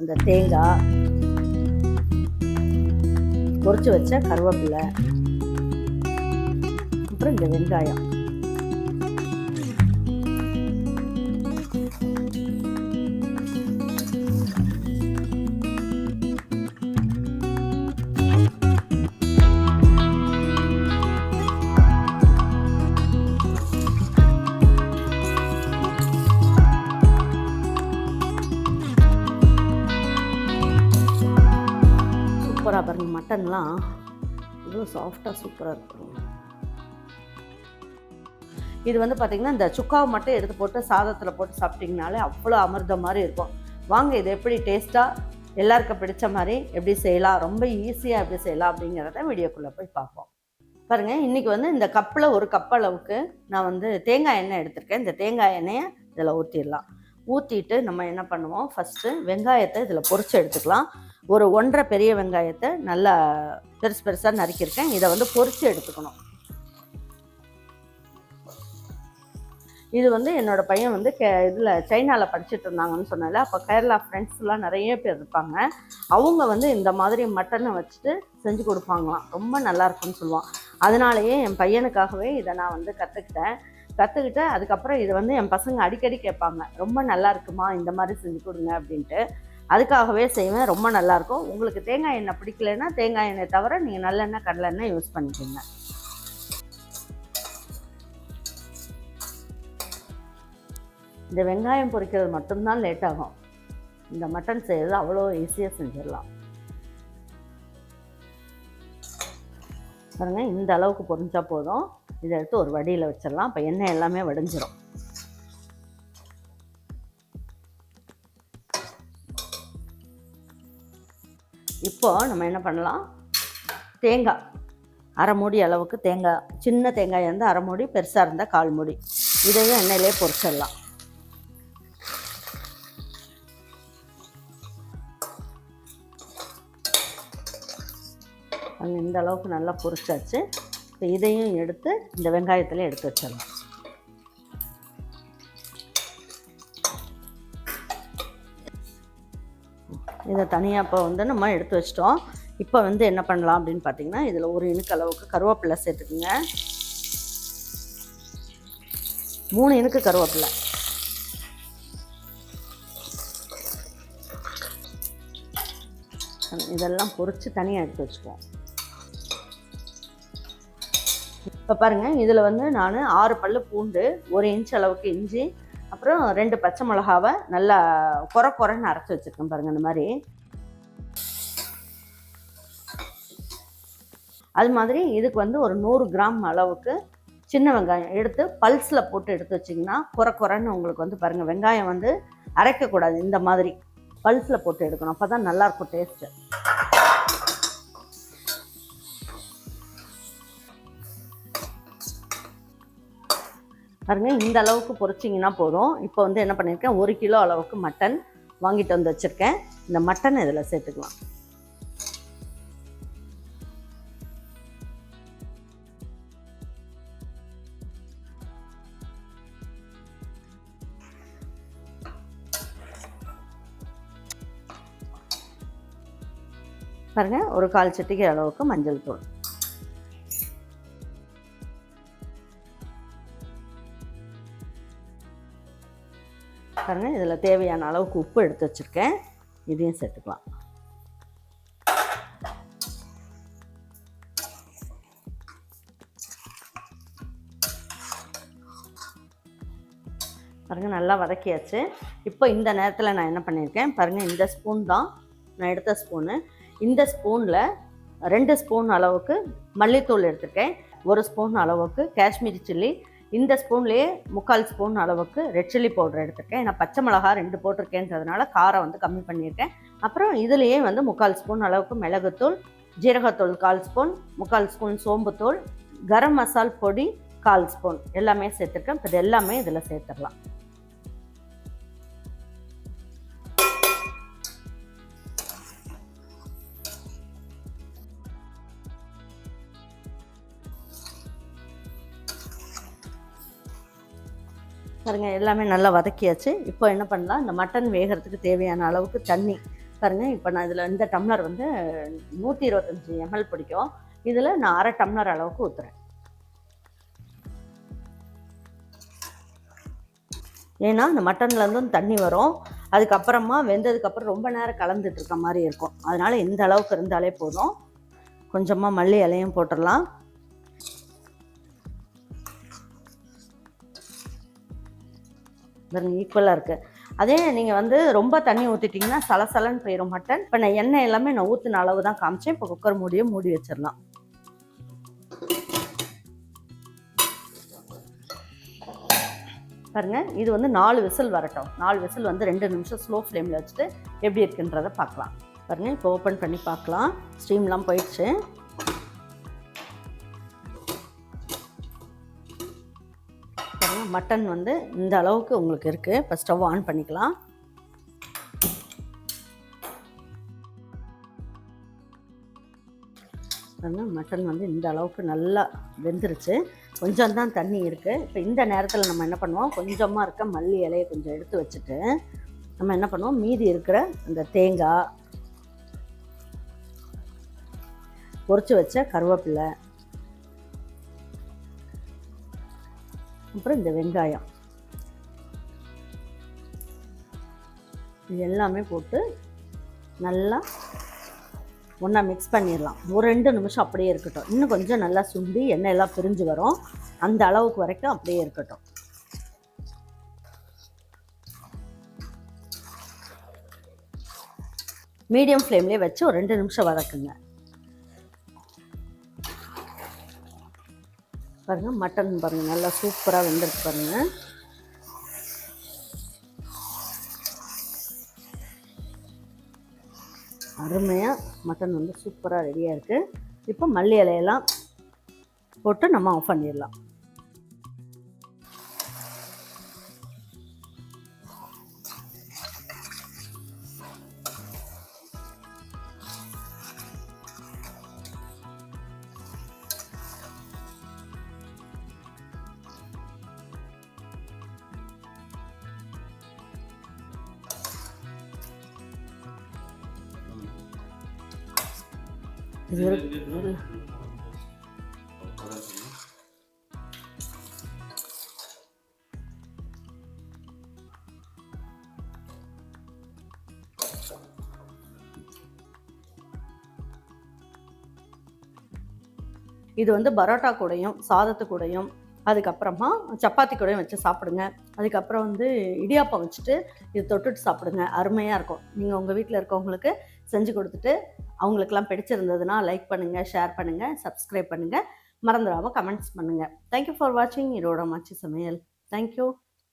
இந்த தேங்காய் பொரிச்சு வச்ச கருவேப்பிலை அப்புறம் இந்த வெங்காயம். சூப்பராக பாருங்க மட்டன்லாம் இவ்வளோ சாஃப்டாக சூப்பராக இருக்கும் இது வந்து பார்த்திங்கன்னா இந்த சுக்காவை மட்டும் எடுத்து போட்டு சாதத்தில் போட்டு சாப்பிட்டிங்கனாலே அவ்வளோ அமிர்தம் மாதிரி இருக்கும். வாங்க இது எப்படி டேஸ்ட்டாக எல்லாருக்கும் பிடிச்ச மாதிரி எப்படி செய்யலாம் ரொம்ப ஈஸியாக எப்படி செய்யலாம் அப்படிங்கிறத வீடியோக்குள்ளே போய் பார்ப்போம். பாருங்கள் இன்றைக்கி வந்து இந்த கப்பில் ஒரு கப் அளவுக்கு நான் வந்து தேங்காய் எண்ணெய் எடுத்திருக்கேன். இந்த தேங்காய் எண்ணெயை இதில் ஊற்றிடலாம் ஊற்றிட்டு நம்ம என்ன பண்ணுவோம் ஃபஸ்ட்டு வெங்காயத்தை இதில் பொறிச்சு எடுத்துக்கலாம். ஒரு ஒன்றரை பெரிய வெங்காயத்தை நல்லா பெருசு பெருசாக நறுக்கியிருக்கேன். இதை வந்து பொறித்து எடுத்துக்கணும். இது வந்து என்னோட பையன் வந்து கே இதில் சைனாவில் படிச்சுட்டு இருந்தாங்கன்னு சொன்னால அப்போ கேரளா ஃப்ரெண்ட்ஸ்லாம் நிறைய பேர் இருப்பாங்க. அவங்க வந்து இந்த மாதிரி மட்டனை வச்சுட்டு செஞ்சு கொடுப்பாங்களாம். ரொம்ப நல்லாயிருக்கும்னு சொல்லுவான். அதனாலேயே என் பையனுக்காகவே இதை நான் வந்து கற்றுக்கிட்டேன் கற்றுக்கிட்டு அதுக்கப்புறம் இது வந்து என் பசங்க அடிக்கடி கேட்பாங்க. ரொம்ப நல்லா இருக்குமா? இந்த மாதிரி செஞ்சு கொடுங்க அப்படின்ட்டு. அதுக்காகவே செய்வேன். ரொம்ப நல்லாயிருக்கும். உங்களுக்கு தேங்காய் எண்ணெய் பிடிக்கலன்னா தேங்காய் எண்ணெய் தவிர நீங்கள் நல்லெண்ணெய் கடலெண்ணெய் யூஸ் பண்ணிக்கோங்க. இந்த வெங்காயம் பொரிக்கிறது மட்டும்தான் லேட் ஆகும். இந்த மட்டன் செய்கிறது அவ்வளோ ஈஸியாக செஞ்சிடலாம். பாருங்கள் இந்த அளவுக்கு பொறிஞ்சால் போதும். இதை எடுத்து ஒரு வடியில் வச்சிடலாம். அப்போ எண்ணெய் எல்லாமே வடிஞ்சிடும் இப்போ நம்ம என்ன பண்ணலாம்? தேங்காய். அரை மூடி அளவுக்கு தேங்காய். சின்ன தேங்காய் இருந்தால் அரை மூடி பெருசாக இருந்தால் கால் மூடி. இதையும் எண்ணெயிலே பொரிச்சிடலாம். அங்கே இந்த அளவுக்கு நல்லா பொரிச்சாச்சு. இப்போ இதையும் எடுத்து இந்த வெங்காயத்தில் எடுத்து வச்சிடலாம். இதை தனியாக இப்போ வந்து நம்ம எடுத்து வச்சிட்டோம். இப்போ வந்து என்ன பண்ணலாம் அப்படின்னு பார்த்தீங்கன்னா இதில் ஒரு இனுக்கு அளவுக்கு கருவேப்பிலை சேர்த்துக்குங்க. மூணு இனுக்கு கருவேப்பிலை. இதெல்லாம் பொரித்து தனியாக எடுத்து வச்சுக்குவோம். இப்போ பாருங்கள் இதில் வந்து நான் ஆறு பல்லு பூண்டு ஒரு இன்ச் அளவுக்கு இஞ்சி அப்புறம் ரெண்டு பச்சை மிளகாவை நல்லா குறை குறைன்னு அரைச்சி வச்சுருக்கேன் பாருங்கள் இந்த மாதிரி. அது மாதிரி இதுக்கு வந்து ஒரு நூறு கிராம் அளவுக்கு சின்ன வெங்காயம் எடுத்து பல்ஸில் போட்டு எடுத்து வச்சிங்கன்னா குறை குறைன்னு உங்களுக்கு வந்து பாருங்கள் வெங்காயம் வந்து அரைக்கக்கூடாது இந்த மாதிரி. பல்ஸில் போட்டு எடுக்கணும் அப்போ தான் நல்லாயிருக்கும் டேஸ்ட்டு பாருங்க இந்த அளவுக்கு பொறிச்சிங்கன்னா போதும். இப்போ வந்து என்ன பண்ணியிருக்கேன் ஒரு கிலோ அளவுக்கு மட்டன் வாங்கிட்டு வந்து வச்சுருக்கேன். இந்த மட்டன் இதில் சேர்த்துக்கலாம். பாருங்கள் ஒரு கால் சட்டிக்கு அளவுக்கு மஞ்சள் தூள். பாருங்க இதில் தேவையான அளவுக்கு உப்பு எடுத்து வச்சுருக்கேன். இதையும் சேர்த்துக்கலாம். பாருங்கள் நல்லா வதக்கியாச்சு. இப்போ இந்த நேரத்தில் நான் என்ன பண்ணியிருக்கேன் பாருங்கள் இந்த ஸ்பூன் தான் நான் எடுத்த ஸ்பூனு இந்த ஸ்பூனில் ரெண்டு ஸ்பூன் அளவுக்கு மல்லித்தூள் எடுத்திருக்கேன். ஒரு ஸ்பூன் அளவுக்கு காஷ்மீரி சில்லி இந்த ஸ்பூன்லேயே முக்கால் ஸ்பூன் அளவுக்கு ரெட் சில்லி பவுடர் எடுத்திருக்கேன். நான் பச்சை மிளகா ரெண்டு போட்டிருக்கேன்றதுனால காரம் வந்து கம்மி பண்ணியிருக்கேன். அப்புறம் இதுலேயே வந்து முக்கால் ஸ்பூன் அளவுக்கு மிளகுத்தூள் ஜீரகத்தூள் கால் ஸ்பூன் முக்கால் ஸ்பூன் சோம்புத்தூள் கரம் மசால் பொடி கால் ஸ்பூன். எல்லாமே சேர்த்துருக்கேன். இப்போ இது எல்லாமே இதில் சேர்த்துடலாம். பாருங்கள் எல்லாமே நல்லா வதக்கியாச்சு. இப்போ என்ன பண்ணலாம்? இந்த மட்டன் வேகிறதுக்கு தேவையான அளவுக்கு தண்ணி. பாருங்கள் இப்போ நான் இதில் இந்த டம்ளர் வந்து நூற்றி இருபத்தஞ்சி எம்எல் பிடிக்கும். இதில் நான் அரை டம்ளர் அளவுக்கு ஊற்றுறேன் ஏன்னா இந்த மட்டன்லேருந்தும் தண்ணி வரும். அதுக்கப்புறமா வெந்ததுக்கப்புறம் ரொம்ப நேரம் கலந்துட்டு இருக்க மாதிரி இருக்கும். அதனால் இந்த அளவுக்கு இருந்தாலே போதும். கொஞ்சமாக மல்லி இலையும் போட்டுடலாம். ஈக்குவலாக இருக்குது அதே நீங்கள் வந்து ரொம்ப தண்ணி ஊற்றிட்டிங்கன்னா சலசலன்னு போயிடும் மட்டன். இப்போ நான் எண்ணெய் எல்லாமே நான் ஊற்றின அளவு தான் காமிச்சேன். இப்போ குக்கர் மூடியை மூடி வச்சிடலாம். பாருங்கள் இது வந்து நாலு விசில் வரட்டும். நாலு விசில் வந்து ரெண்டு நிமிஷம் ஸ்லோ ஃப்ளேமில் வச்சுட்டு எப்படி இருக்குன்றதை பார்க்கலாம். பாருங்கள் இப்போ ஓப்பன் பண்ணி பார்க்கலாம். ஸ்டீம்லாம் போயிடுச்சு. மட்டன் வந்து இந்த அளவுக்கு உங்களுக்கு இருக்குது இப்போ ஸ்டவ் ஆன் பண்ணிக்கலாம். மட்டன் வந்து இந்த அளவுக்கு நல்லா வெந்துருச்சு. கொஞ்சம் தான் தண்ணி இருக்குது இப்போ இந்த நேரத்தில் நம்ம என்ன பண்ணுவோம்? கொஞ்சமாக இருக்க மல்லி இலையை கொஞ்சம் எடுத்து வச்சுட்டு நம்ம என்ன பண்ணுவோம்? மீதி இருக்கிற அந்த தேங்காய் பொறிச்சு வச்ச கருவேப்பிலை அப்புறம் இந்த வெங்காயம். இது எல்லாமே போட்டு நல்லா ஒன்றா மிக்ஸ் பண்ணிடலாம். ஒரு ரெண்டு நிமிஷம் அப்படியே இருக்கட்டும். இன்னும் கொஞ்சம் நல்லா சுண்டி எண்ணெய் எல்லாம் பிரிஞ்சு வரும். அந்த அளவுக்கு வரைக்கும் அப்படியே இருக்கட்டும். மீடியம் ஃப்ளேம்லேயே வச்சு ஒரு ரெண்டு நிமிஷம் வதக்குங்க. பாருங்கள் மட்டன் பாருங்கள் நல்லா சூப்பராக வெந்திருக்கு பாருங்கள் அருமையாக மட்டன் வந்து சூப்பராக ரெடியாக இருக்குது இப்போ மல்லி இலையெல்லாம் போட்டு நம்ம ஆஃப் பண்ணிடலாம். இது இது வந்து பரோட்டா கூடையும் சாதத்து கூடையும் அதுக்கப்புறமா சப்பாத்தி கூடையும் வச்சு சாப்பிடுங்க. அதுக்கப்புறம் வந்து இடியாப்பம் வச்சுட்டு இது தொட்டுட்டு சாப்பிடுங்க. அருமையாக இருக்கும். நீங்கள் உங்கள் வீட்டில் இருக்கவங்களுக்கு செஞ்சு கொடுத்துட்டு அவங்களுக்கெல்லாம் பிடிச்சிருந்ததுன்னா லைக் பண்ணுங்கள் ஷேர் பண்ணுங்கள் சப்ஸ்கிரைப் பண்ணுங்கள் மறந்துடாமல் கமெண்ட்ஸ் பண்ணுங்கள் தேங்க்யூ ஃபார் வாட்சிங் இதோட மாச்சி சமையல். தேங்க்யூ